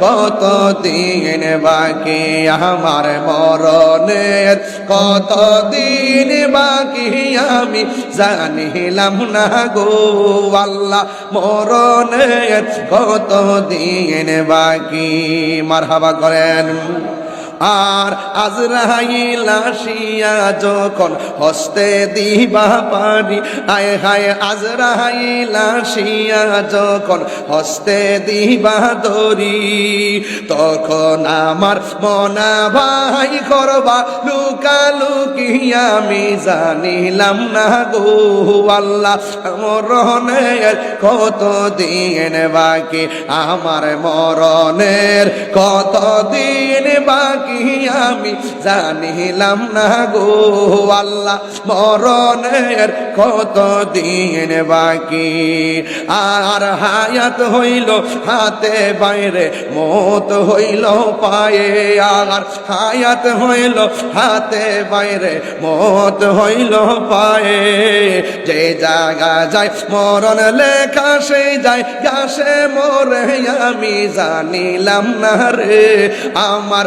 কত দিন বাকি আমার মরণের কত দিন বাকি আমি জানিলাম না গো আল্লাহ মরণের কত দিন বাকি? মারহাবা করেন। আর আজরাইল আসিয়া যখন হস্তে দিবা পারি আয় হায় আজরাইল আসিয়া যখন হস্তে দিবা দরি তখন আমার মনা ভাই করবা লুকালুকি আমি জানিলাম না গো আল্লাহ, মরণের কত দিন বাকি, আমার মরণের কত দিন বাকি। আমি জানিলাম না গো আল্লাহ, মরণের কত দিন বাকি? আর হায়াত হইল হাতে বাইরে, মত হইল পায়ে। আর হায়াত হইল হাতে বাইরে, মত হইল পায়ে। যে জায়গা যায় মরণ লেখা, সেই যায় গাছে মরে, আমি জানিলাম না রে। আমার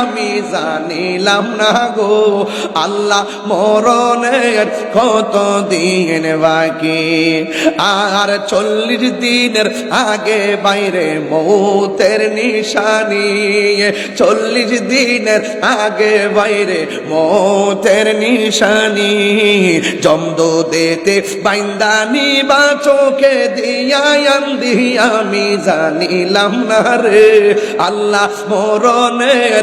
আমি জানিলাম না গো, আল্লাহ মরণের কত দিন বাকি। আর চল্লিশ দিনের আগে বাইরে মৌতের নিশানি, চল্লিশ দিনের আগে বাইরে মৌতের নিশানি। জমদো দেতে বাইন্দানি বা চোখে দিয়া আন্দি, আমি জানিলাম না রে, আল্লাহ মরণের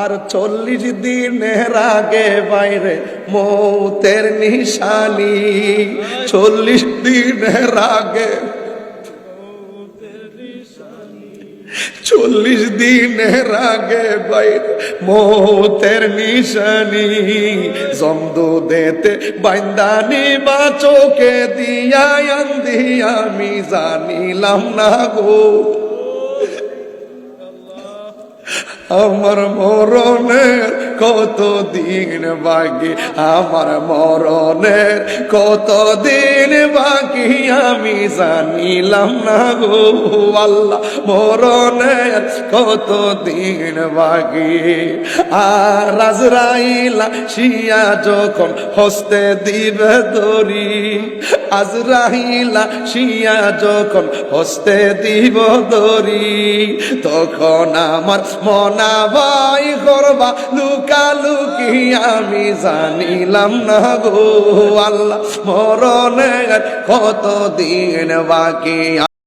আর চল্লিশ দিনের আগে বাইরে মৌতের নিশানি। চল্লিশ দিনের আগে চল্লিশ দিনের আগে বাইরে মৌতের নিশানি। জমদু দেতে বাইন্দানি বা চোখে দিয়া আমি জানিলাম না গো। আমার মরণের কত দিন বাকি আমার মরণের? কত দিন বাকি আমি জানিলাম না গো আল্লাহ মরণের। কত দিন বাকি? আর রাজরাইলা শিয়া যখন হস্তে দিবে দরি আজরাইলা শিয়া যখন হস্তে দিব দরি তখন আমার মনা ভাই করবা লুকালুকি আমি জানিলাম না গো আল্লাহ মরণ কত দিন বাকি